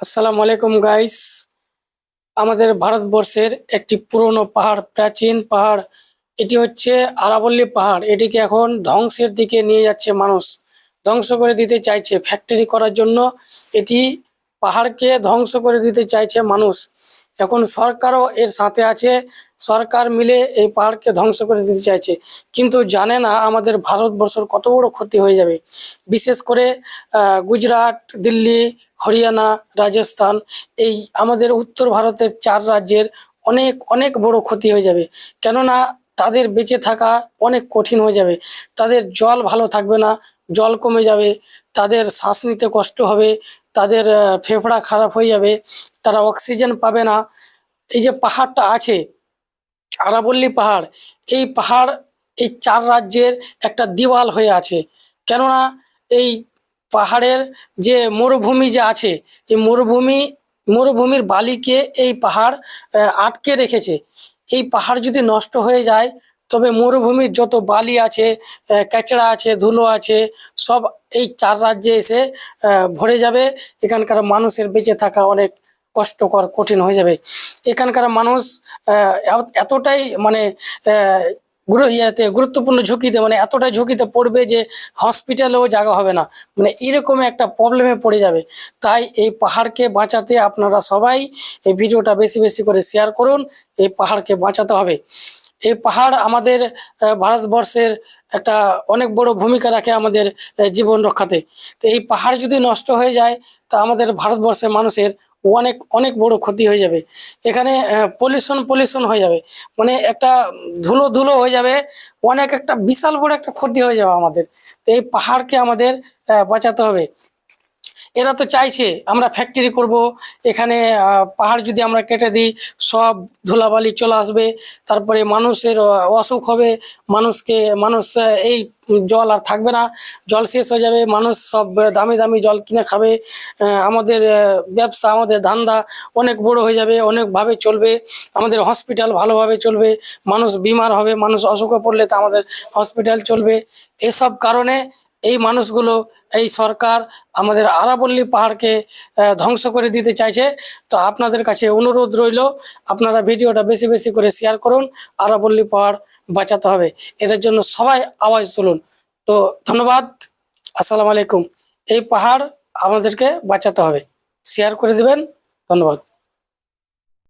আসসালামু আলাইকুম গাইস আমাদের ভারতবর্ষের একটি পুরনো পাহাড়, প্রাচীন পাহাড়। এটি হচ্ছে আরাবল্লী পাহাড়। এটিকে এখন ধ্বংসের দিকে নিয়ে যাচ্ছে মানুষ। ধ্বংস করে দিতে চাইছে ফ্যাক্টরি করার জন্য। এটি পাহাড়কে ধ্বংস করে দিতে চাইছে মানুষ। এখন সরকারও এর সাথে আছে। সরকার মিলে এই পাহাড়কে ধ্বংস করে দিতে চাইছে। কিন্তু জানে না আমাদের ভারতবর্ষের কত বড় ক্ষতি হয়ে যাবে। বিশেষ করে গুজরাট, দিল্লি, হরিয়ানা, রাজস্থান এই আমাদের উত্তর ভারতের চার রাজ্যের অনেক অনেক বড় ক্ষতি হয়ে যাবে। কেননা তাদের বেঁচে থাকা অনেক কঠিন হয়ে যাবে। তাদের জল ভালো থাকবে না, জল কমে যাবে, তাদের শ্বাস নিতে কষ্ট হবে তাদের ফেফড়া খারাপ হয়ে যাবে, তারা অক্সিজেন পাবে না। এই যে পাহাড়টা আছে, আরাবল্লী পাহাড়, এই পাহাড় এই চার রাজ্যের একটা দিওয়াল হয়ে আছে। কেননা এই পাহাড়ের যে মরুভূমি যে আছে, এই মরুভূমি, মরুভূমির বালিকে এই পাহাড় আটকে রেখেছে। এই পাহাড় যদি নষ্ট হয়ে যায় তবে মরুভূমির যত বালি আছে কাচড়া আছে, ধুলো আছে, সব এই চার রাজ্যে এসে ভরে যাবে। এখানকার মানুষের বেঁচে থাকা অনেক কষ্টকর, কঠিন হয়ে যাবে। এখানকার মানুষ এতটাই মানে ইয়েতে গুরুত্বপূর্ণ ঝুঁকিতে মানে এতটাই ঝুঁকিতে পড়বে যে হসপিটালেও জায়গা হবে না। মানে এরকম একটা প্রবলেমে পড়ে যাবে। তাই এই পাহাড়কে বাঁচাতে আপনারা সবাই এই ভিডিওটা বেশি বেশি করে শেয়ার করুন। এই পাহাড়কে বাঁচাতে হবে। এই পাহাড় আমাদের ভারতবর্ষের একটা অনেক বড় ভূমিকা রাখে আমাদের জীবন রক্ষাতে। তো এই পাহাড় যদি নষ্ট হয়ে যায়, তা আমাদের ভারতবর্ষের মানুষের অনেক অনেক বড় ক্ষতি হয়ে যাবে। এখানে পলিউশন পলিউশন হয়ে যাবে। মানে একটা ধুলো ধুলো হয়ে যাবে। অনেক একটা বিশাল বড় একটা ক্ষতি হয়ে যাবে আমাদের। তো এই পাহাড়কে আমাদের বাঁচাতে হবে। এরা তো চাইছে, আমরা ফ্যাক্টরি করব, এখানে পাহাড় যদি আমরা কেটে দিই, সব ধুলাবালি চলে আসবে, তারপরে মানুষের অসুখ হবে, মানুষকে, মানুষ এই জল আর থাকবে না, জল শেষ হয়ে যাবে, মানুষ সব দামি দামি জল কিনে খাবে আমাদের ব্যবসা, আমাদের ধান্দা অনেক বড় হয়ে যাবে, অনেকভাবে চলবে, আমাদের হসপিটাল ভালোভাবে চলবে, মানুষ বিমার হবে, মানুষ অসুখে পড়লে তা আমাদের হসপিটাল চলবে, এসব কারণে এই মানুষগুলো, এই সরকার আমাদের আরাবল্লী পাহাড়কে ধ্বংস করে দিতে চাইছে। তো আপনাদের কাছে অনুরোধ রইল, আপনারা ভিডিওটা বেশি বেশি করে শেয়ার করুন, আরাবল্লী পাহাড় বাঁচাতে হবে। এটার জন্য সবাই আওয়াজ তুলুন। তো ধন্যবাদ, আসসালামু আলাইকুম। এই পাহাড় আমাদেরকে বাঁচাতে হবে। শেয়ার করে দিবেন, ধন্যবাদ।